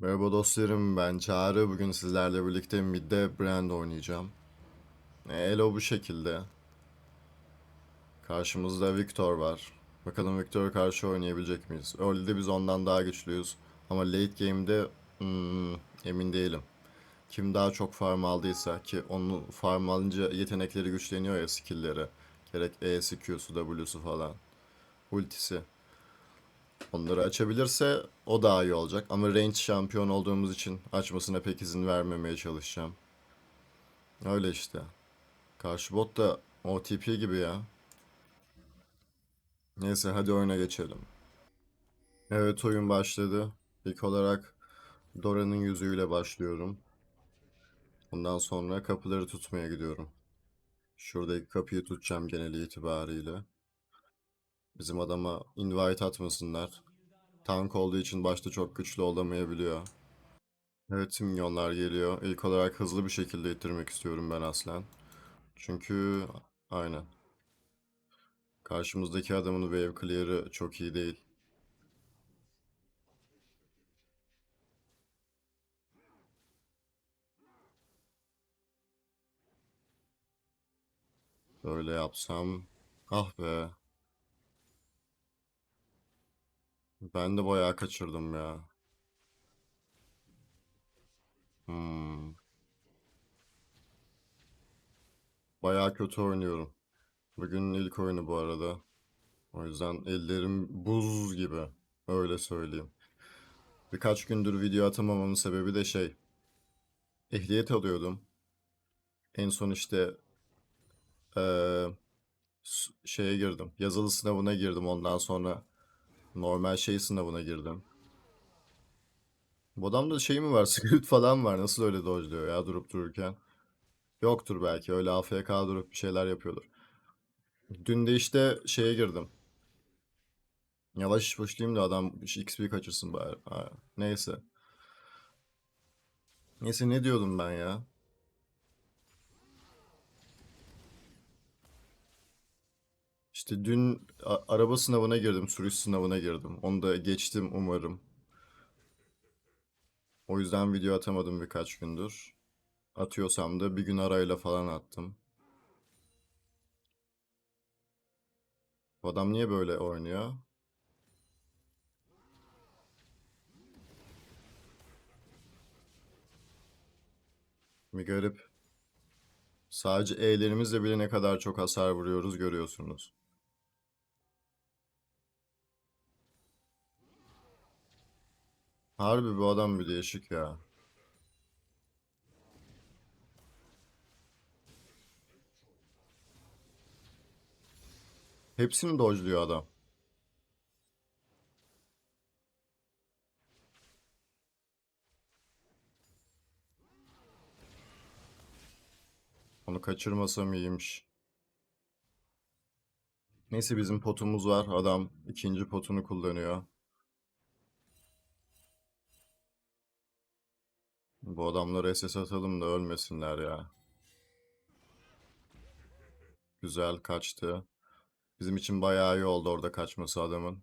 Merhaba dostlarım ben Çağrı. Bugün sizlerle birlikte midde Brand oynayacağım. E, Elo bu şekilde. Karşımızda Victor var. Bakalım Victor'a karşı oynayabilecek miyiz? Early'de biz ondan daha güçlüyüz. Ama late game'de hmm, emin değilim. Kim daha çok farm aldıysa ki onun farm alınca yetenekleri güçleniyor ya skill'leri. Gerek E'si, Q'su, W'su falan. Ultisi. Onları açabilirse o daha iyi olacak. Ama range şampiyon olduğumuz için açmasına pek izin vermemeye çalışacağım. Öyle işte. Karşı bot da OTP gibi ya. Neyse hadi oyuna geçelim. Evet oyun başladı. İlk olarak Dora'nın yüzüğüyle başlıyorum. Ondan sonra kapıları tutmaya gidiyorum. Şuradaki kapıyı tutacağım genel itibariyle. Bizim adama invite atmasınlar. Tank olduğu için başta çok güçlü olamayabiliyor. Evet minyonlar geliyor. İlk olarak hızlı bir şekilde ittirmek istiyorum ben aslen. Çünkü aynen. Karşımızdaki adamın wave clear'ı çok iyi değil. Böyle yapsam. Ah be. Ben de bayağı kaçırdım ya. Hmm. Bayağı kötü oynuyorum. Bugünün ilk oyunu bu arada. O yüzden ellerim buz gibi. Öyle söyleyeyim. Birkaç gündür video atamamamın sebebi de şey. Ehliyet alıyordum. En son işte eee, s- şeye girdim. Yazılı sınavına girdim. Ondan sonra normal şey sınavına girdim. Bu adamda şey mi var? Script falan var. Nasıl öyle dodge'luyor ya durup dururken? Yoktur belki. Öyle AFK durup bir şeyler yapıyordur. Dün de işte şeye girdim. Yavaş pushlayayım da adam XP kaçırsın bari. Ha, neyse. Neyse ne diyordum ben ya? İşte dün araba sınavına girdim, sürüş sınavına girdim. Onu da geçtim umarım. O yüzden video atamadım birkaç gündür. Atıyorsam da bir gün arayla falan attım. Bu adam niye böyle oynuyor? Bir garip. Sadece E'lerimizle bile ne kadar çok hasar vuruyoruz görüyorsunuz. Harbi bu adam bir değişik ya. Hepsini dodge'luyor adam. Onu kaçırmasam iyiymiş. Neyse bizim potumuz var. Adam ikinci potunu kullanıyor. Bu adamlara SS atalım da ölmesinler ya. Güzel kaçtı. Bizim için bayağı iyi oldu orada kaçması adamın.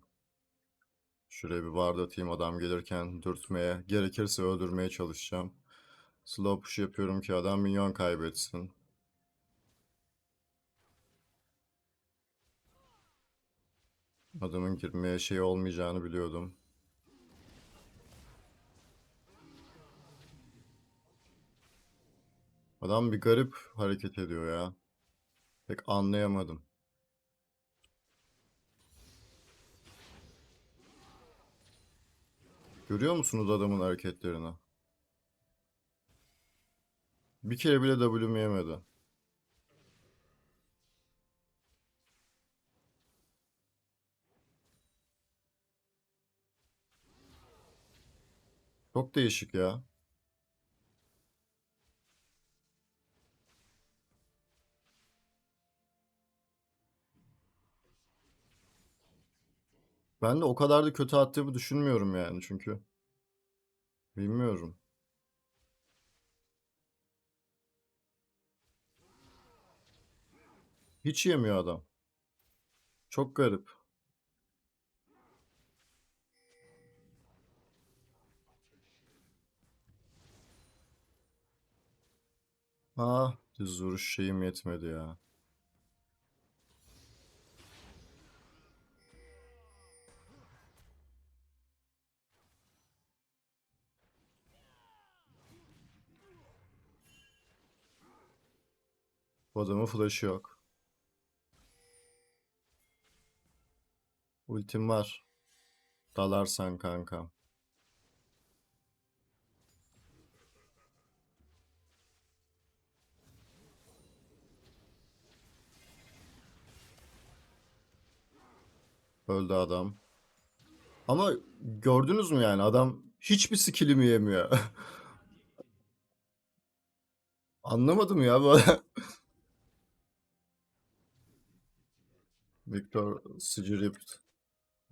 Şuraya bir ward atayım adam gelirken dürtmeye, gerekirse öldürmeye çalışacağım. Slow push yapıyorum ki adam minyon kaybetsin. Adamın girmeye şey olmayacağını biliyordum. Adam bir garip hareket ediyor ya. Pek anlayamadım. Görüyor musunuz adamın hareketlerini? Bir kere bile W'm yemedi. Çok değişik ya. Ben de o kadar da kötü attığımı düşünmüyorum yani çünkü. Bilmiyorum. Hiç yemiyor adam. Çok garip. Ah, düz vuruş şeyim yetmedi ya. Bu adamın flash'ı yok. Ultim var. Dalarsan kanka. Öldü adam. Ama gördünüz mü yani adam hiçbir skill'imi yemiyor. Anlamadım ya bu. Victor Script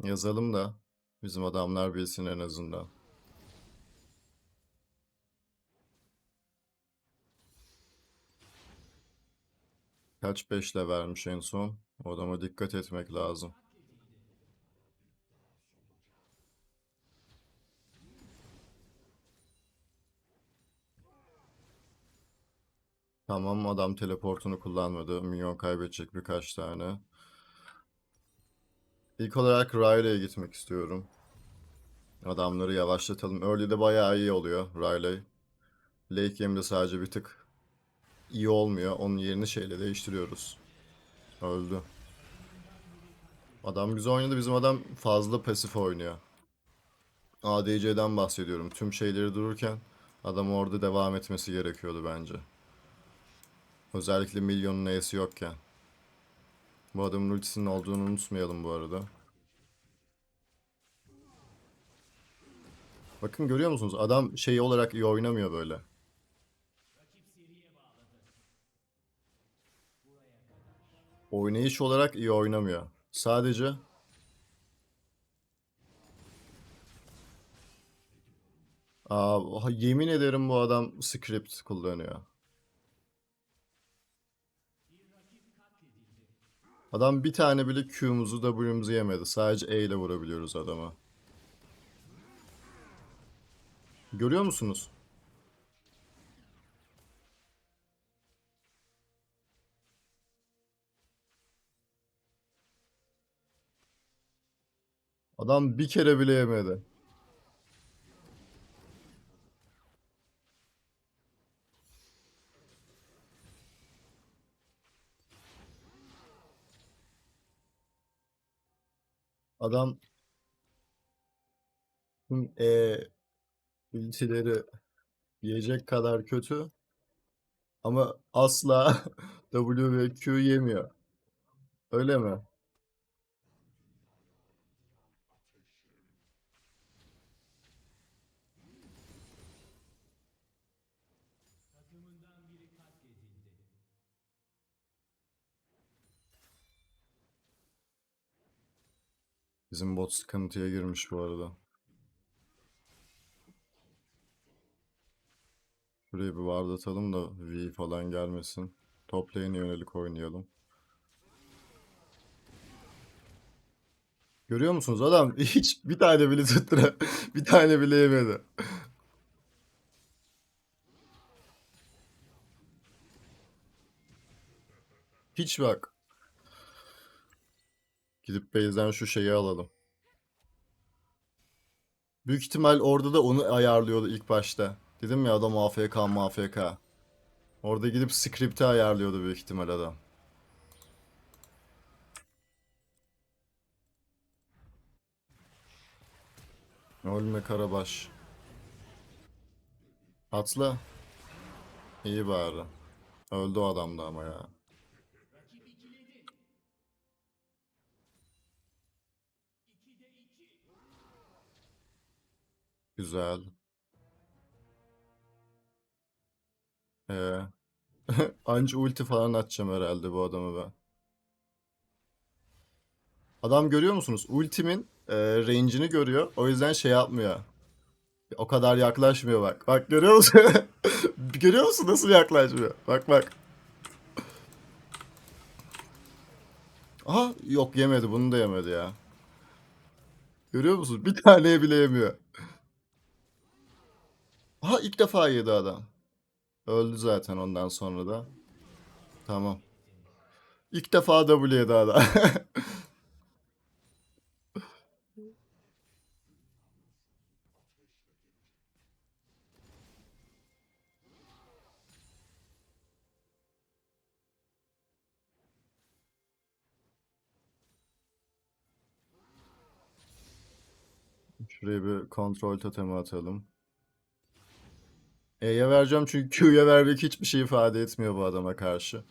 yazalım da bizim adamlar bilsin en azından. Kaç beşle vermiş en son? O adama dikkat etmek lazım. Tamam adam teleportunu kullanmadı. Minyon kaybedecek birkaç tane. İlk olarak Riley'e gitmek istiyorum. Adamları yavaşlatalım. Early'de bayağı iyi oluyor Riley. Late game'de sadece bir tık iyi olmuyor. Onun yerini şeyle değiştiriyoruz. Öldü. Adam güzel oynadı. Bizim adam fazla pasif oynuyor. ADC'den bahsediyorum. Tüm şeyleri dururken adam orada devam etmesi gerekiyordu bence. Özellikle milyonun E'si yokken. Bu adamın ultisinin olduğunu unutmayalım bu arada. Bakın görüyor musunuz? Adam şey olarak iyi oynamıyor böyle. Oynayış olarak iyi oynamıyor. Sadece Aa, yemin ederim bu adam script kullanıyor. Adam bir tane bile Q'muzu W'muzu yemedi. Sadece E ile vurabiliyoruz adama. Görüyor musunuz? Adam bir kere bile yemedi. Adam tüm E ultileri yiyecek kadar kötü ama asla W ve Q yemiyor. Öyle mi? Bizim bot sıkıntıya girmiş bu arada. Şuraya bir ward atalım da V falan gelmesin. Top lane'e yönelik oynayalım. Görüyor musunuz adam hiç bir tane bile tuttura bir tane bile yemedi. Hiç bak. Gidip base'den şu şeyi alalım. Büyük ihtimal orada da onu ayarlıyordu ilk başta. Dedim ya adam AFK AFK. Orada gidip script'i ayarlıyordu büyük ihtimal adam. Ölme Karabaş. Atla. İyi bari. Öldü o adam da ama ya. Güzel. Ee, anca ulti falan atacağım herhalde bu adamı ben. Adam görüyor musunuz? Ultimin e, range'ini görüyor. O yüzden şey yapmıyor. O kadar yaklaşmıyor bak. Bak görüyor musun? görüyor musun nasıl yaklaşmıyor? Bak bak. Aha yok yemedi bunu da yemedi ya. Görüyor musun? Bir taneye bile yemiyor. Aha ilk defa yedi adam. Öldü zaten ondan sonra da. Tamam. İlk defa W yedi adam. Şuraya bir kontrol totemi atalım. E'ye vereceğim çünkü Q'ya vermek hiçbir şey ifade etmiyor bu adama karşı.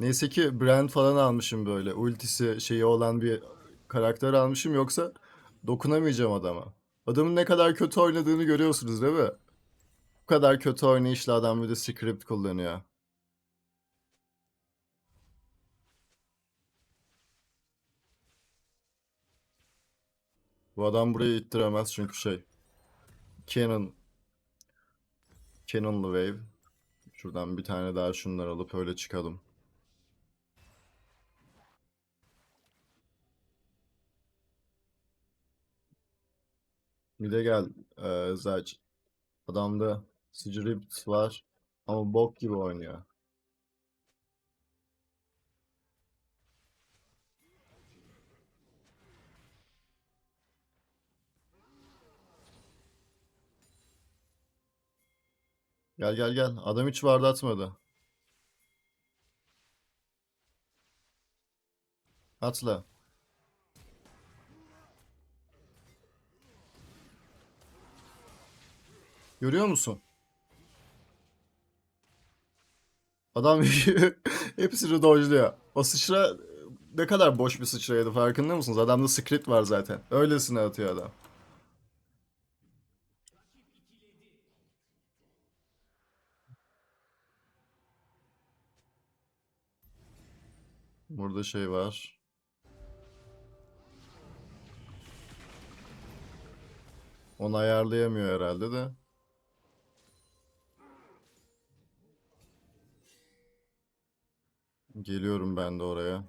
Neyse ki Brand falan almışım böyle. Ultisi şeyi olan bir karakter almışım yoksa dokunamayacağım adama. Adamın ne kadar kötü oynadığını görüyorsunuz değil mi? Bu kadar kötü oynayışla adam bir de script kullanıyor. Bu adam burayı ittiremez çünkü şey. Canon. Canon'lu wave. Şuradan bir tane daha şunları alıp öyle çıkalım. Bir de gel eee Zaç. Adamda Script var ama bok gibi oynuyor. Gel gel gel. Adam hiç vardı atmadı. Atla. Görüyor musun? Adam hepsini dodge'luyor. O sıçra ne kadar boş bir sıçraydı farkında mısınız? Adamda script var zaten. Öylesine atıyor adam. Burada şey var. Onu ayarlayamıyor herhalde de. Geliyorum ben de oraya.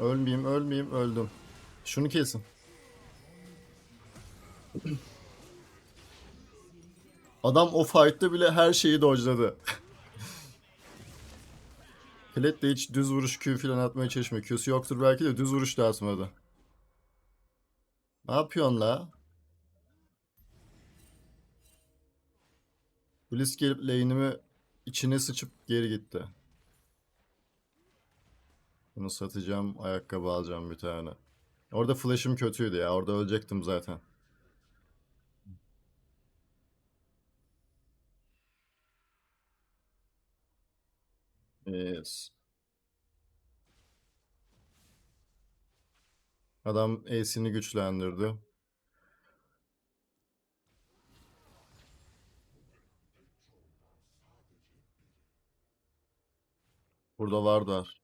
Ölmeyeyim, ölmeyeyim, öldüm. Şunu kesin. Adam o fight'ta bile her şeyi dodge'ladı. Kled de hiç düz vuruş Q falan atmaya çalışmıyor. Q'su yoktur belki de düz vuruş da atmadı. Ne yapıyorsun la? Bliss gelip lane'imi içine sıçıp geri gitti. Bunu satacağım. Ayakkabı alacağım bir tane. Orada flash'ım kötüydü ya. Orada ölecektim zaten. Yes. Adam Ace'ini güçlendirdi. Burada varlar.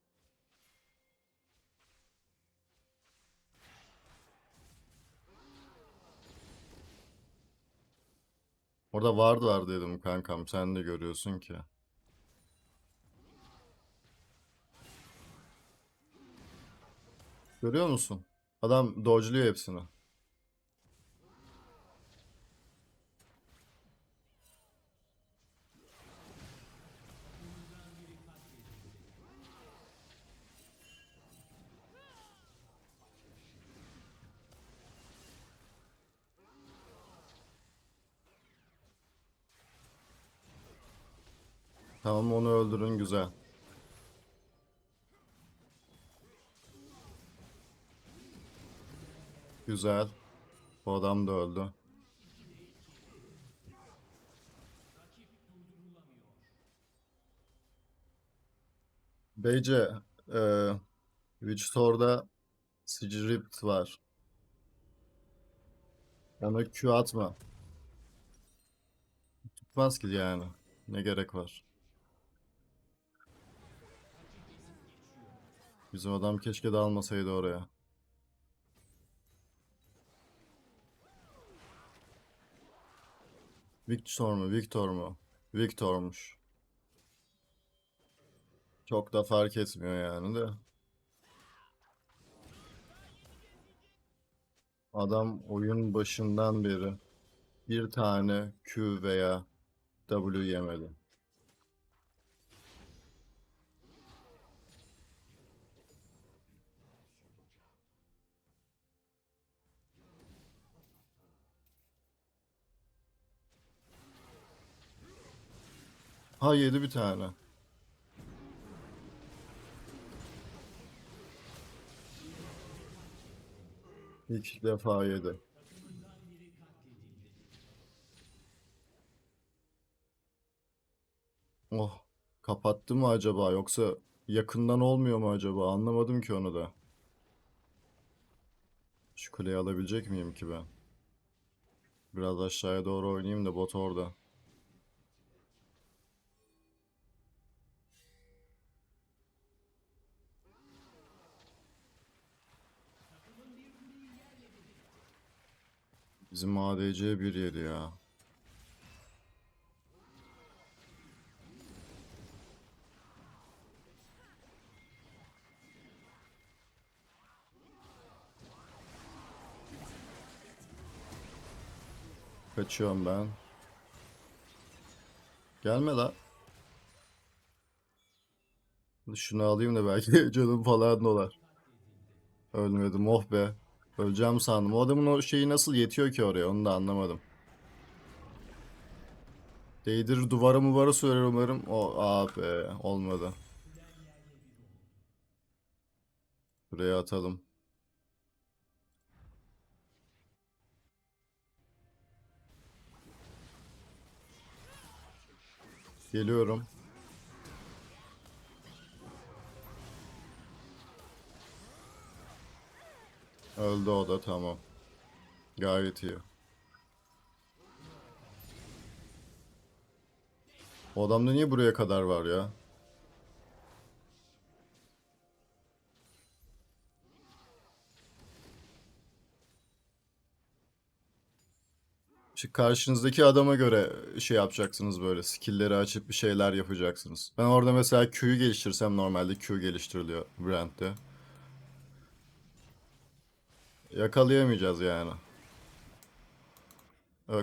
Orada vardılar dedim kankam. Sen de görüyorsun ki. Görüyor musun? Adam dodge'luyor hepsini. Tamam onu öldürün güzel. Güzel. Bu adam da öldü. Beyce, e, Witch Store'da Script var. Ona Q atma. Tutmaz ki yani. Ne gerek var? Bizim adam keşke dalmasaydı oraya. Victor mu? Victor mu? Victor'muş. Çok da fark etmiyor yani de. Adam oyun başından beri bir tane Q veya W yemedi. Ha yedi bir tane. İlk defa yedi. Oh, kapattı mı acaba yoksa yakından olmuyor mu acaba? Anlamadım ki onu da. Şu kuleyi alabilecek miyim ki ben? Biraz aşağıya doğru oynayayım da bot orada. Bizim ADC 1-7 ya. Kaçıyorum ben. Gelme la. Şunu alayım da belki canım falan dolar. Ölmedim oh be. Öleceğim sandım. O adamın o şeyi nasıl yetiyor ki oraya onu da anlamadım. Değdir duvara muvara sürer umarım. O abi olmadı. Buraya atalım. Geliyorum. Öldü o da tamam. Gayet iyi. O adamda niye buraya kadar var ya? Şu karşınızdaki adama göre şey yapacaksınız böyle. Skill'leri açıp bir şeyler yapacaksınız. Ben orada mesela Q'yu geliştirsem normalde Q geliştiriliyor Brand'de. Yakalayamayacağız yani.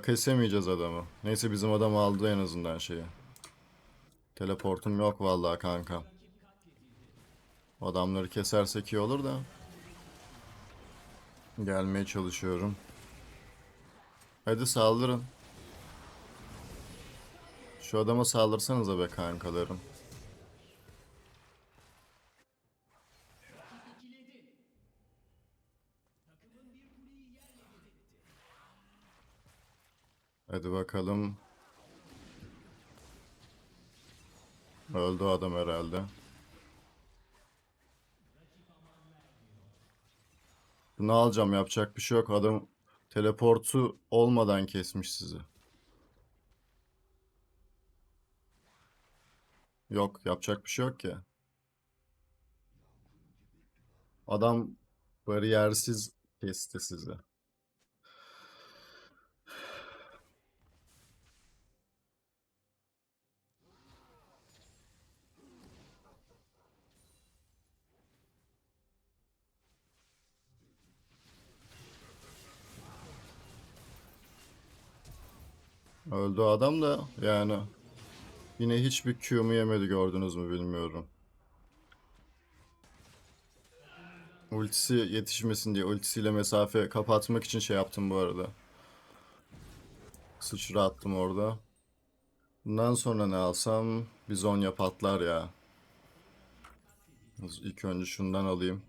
Kesemeyeceğiz adamı. Neyse bizim adam aldı en azından şeyi. Teleportum yok vallahi kanka. Adamları kesersek iyi olur da. Gelmeye çalışıyorum. Hadi saldırın. Şu adama saldırsanıza be kankalarım. Hadi bakalım. Öldü adam herhalde. Bunu alacağım yapacak bir şey yok. Adam teleportu olmadan kesmiş sizi. Yok yapacak bir şey yok ki. Adam bariyersiz kesti sizi. Öldü adam da yani yine hiçbir Q'mu yemedi gördünüz mü bilmiyorum. Ultisi yetişmesin diye ultisiyle mesafe kapatmak için şey yaptım bu arada. Sıçra attım orada. Bundan sonra ne alsam Bizonya patlar ya. İlk önce şundan alayım.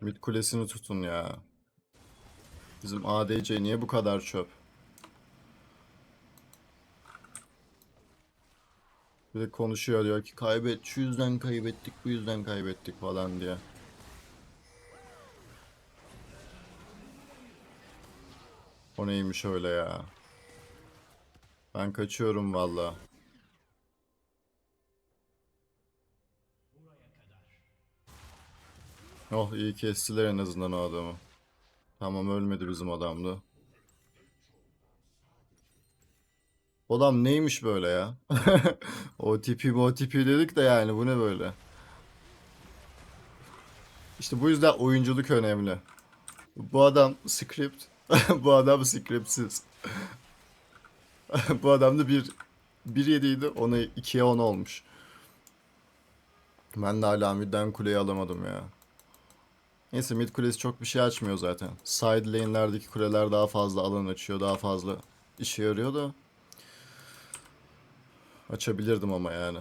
Mid kulesini tutun ya. Bizim ADC niye bu kadar çöp? Bir de konuşuyor diyor ki kaybet şu yüzden kaybettik bu yüzden kaybettik falan diye. O neymiş öyle ya. Ben kaçıyorum valla. Oh iyi kestiler en azından o adamı. Tamam ölmedi bizim adamdı. Adam neymiş böyle ya? OTP OTP dedik de yani bu ne böyle? İşte bu yüzden oyunculuk önemli. Bu adam script. bu adam scriptsiz. bu adam da bir 1.7 idi. Ona 2'ye 10 olmuş. Ben de hala midden kuleyi alamadım ya. Neyse mid kulesi çok bir şey açmıyor zaten. Side lane'lerdeki kuleler daha fazla alan açıyor. Daha fazla işe yarıyor da. Açabilirdim ama yani.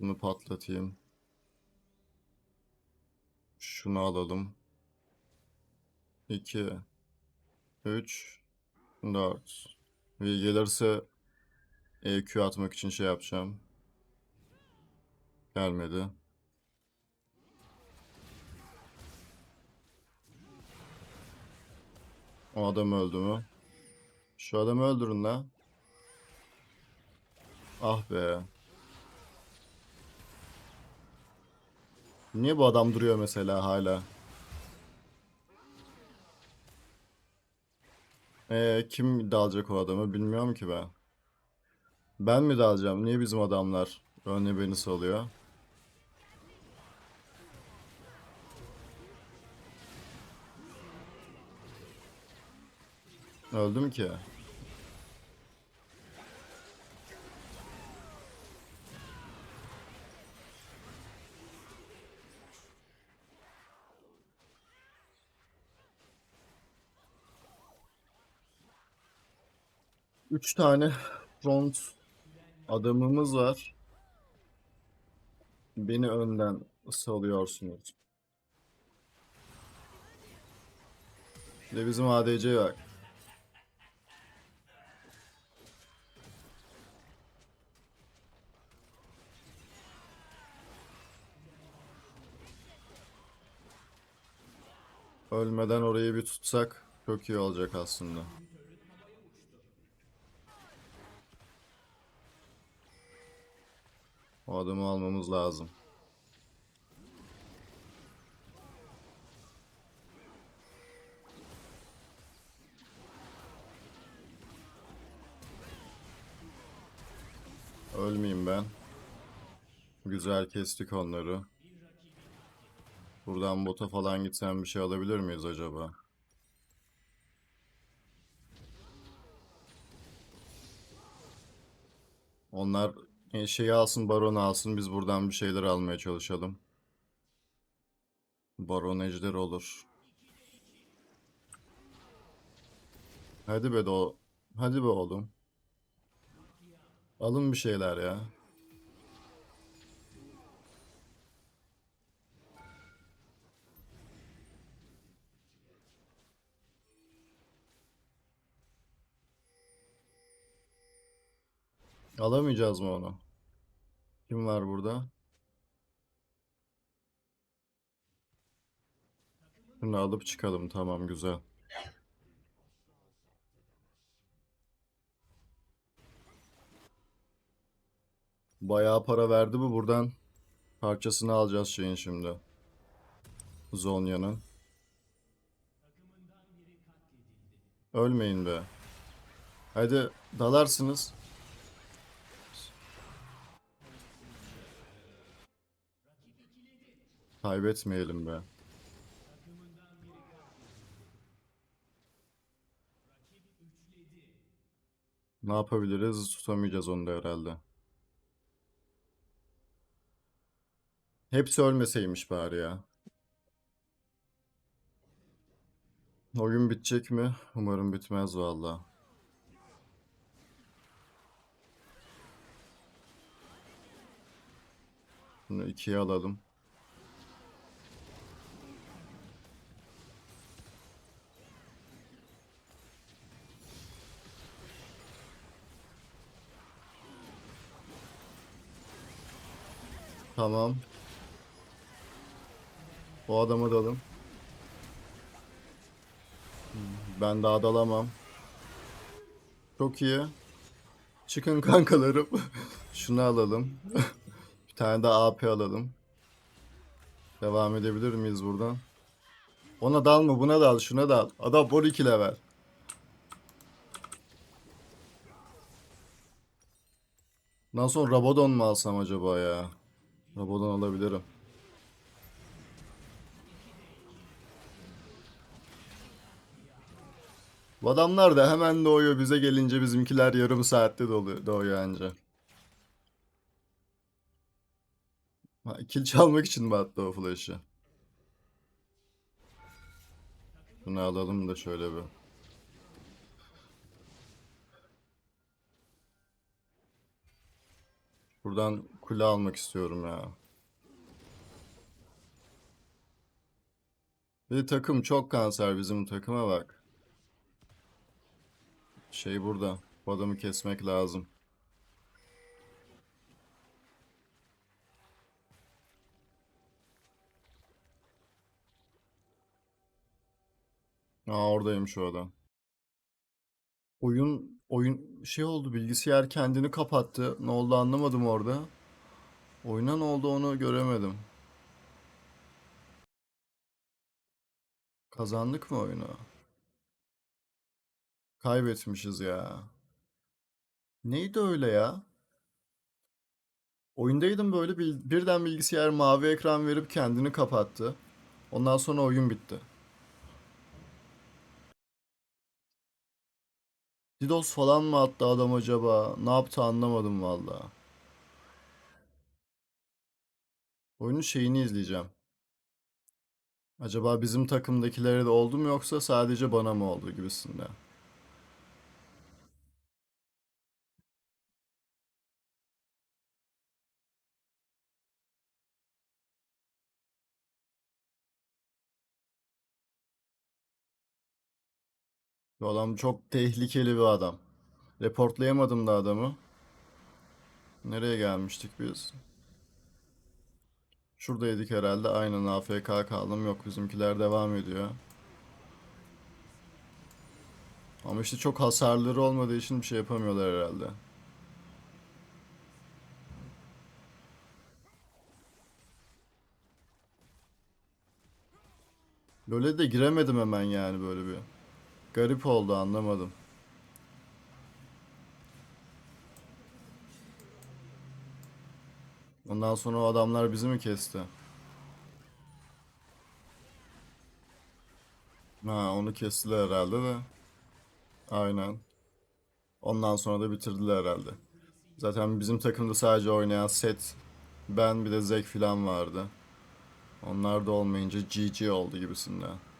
Bunu patlatayım. Şunu alalım. 2 3 4 Ve gelirse EQ atmak için şey yapacağım. Gelmedi. O adam öldü mü? Şu adamı öldürün la. Ah be. Niye bu adam duruyor mesela hala? Ee, kim dalacak o adamı bilmiyorum ki ben. Ben mi dalacağım? Niye bizim adamlar önüne beni salıyor? Öldüm ki. Üç tane front adamımız var. Beni önden salıyorsunuz. Bir de bizim ADC var. Ölmeden orayı bir tutsak çok iyi olacak aslında. O adamı almamız lazım. Ölmeyeyim ben. Güzel kestik onları. Buradan bota falan gitsem bir şey alabilir miyiz acaba? Onlar e, şeyi alsın, Baron alsın. Biz buradan bir şeyler almaya çalışalım. Baron ejder olur. Hadi be do. Hadi be oğlum. Alın bir şeyler ya. Alamayacağız mı onu? Kim var burada? Şunu alıp çıkalım. Tamam güzel. Bayağı para verdi bu. Buradan parçasını alacağız şeyin şimdi. Zonya'nın. Ölmeyin be. Hadi dalarsınız. Kaybetmeyelim be. Ne yapabiliriz? Tutamayacağız onu da herhalde. Hepsi ölmeseymiş bari ya. Oyun bitecek mi? Umarım bitmez valla. Bunu ikiye alalım. Tamam. O adamı dalım. Ben daha dalamam. Çok iyi. Çıkın kankalarım. Şunu alalım. Bir tane de AP alalım. Devam edebilir miyiz buradan? Ona dalma buna dal şuna dal. Adam 12 level. Ondan sonra Rabadon mu alsam acaba ya? Rabadon alabilirim. Bu adamlar da hemen doğuyor. Bize gelince bizimkiler yarım saatte doluyor, doğuyor anca. Kill çalmak için mi attı o flash'ı? Bunu alalım da şöyle bir. Buradan kule almak istiyorum ya. Bir takım çok kanser bizim takıma bak. Şey burada. Bu adamı kesmek lazım. Aa oradaymış o adam. Oyun oyun şey oldu bilgisayar kendini kapattı. Ne oldu anlamadım orada. Oyuna ne oldu onu göremedim. Kazandık mı oyunu? Kaybetmişiz ya. Neydi öyle ya? Oyundaydım böyle birden bilgisayar mavi ekran verip kendini kapattı. Ondan sonra oyun bitti. DDoS falan mı attı adam acaba? Ne yaptı anlamadım valla. Oyunun şeyini izleyeceğim. Acaba bizim takımdakilere de oldu mu yoksa sadece bana mı oldu gibisinde. Bu adam çok tehlikeli bir adam. Reportlayamadım da adamı. Nereye gelmiştik biz? Şuradaydık herhalde. Aynen AFK kaldım. Yok bizimkiler devam ediyor. Ama işte çok hasarları olmadığı için bir şey yapamıyorlar herhalde. LoL'e de giremedim hemen yani böyle bir. Garip oldu anlamadım. Ondan sonra o adamlar bizi mi kesti? Ha onu kestiler herhalde de. Aynen. Ondan sonra da bitirdiler herhalde. Zaten bizim takımda sadece oynayan Set, ben bir de Zek falan vardı. Onlar da olmayınca GG oldu gibisinden.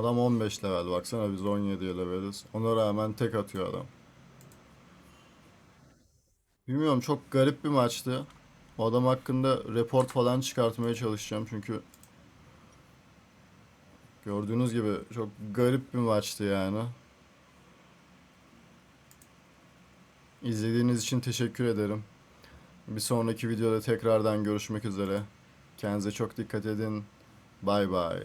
Adam 15 level baksana biz 17 leveliz. Ona rağmen tek atıyor adam. Bilmiyorum çok garip bir maçtı. O adam hakkında report falan çıkartmaya çalışacağım çünkü gördüğünüz gibi çok garip bir maçtı yani. İzlediğiniz için teşekkür ederim. Bir sonraki videoda tekrardan görüşmek üzere. Kendinize çok dikkat edin. Bay bay.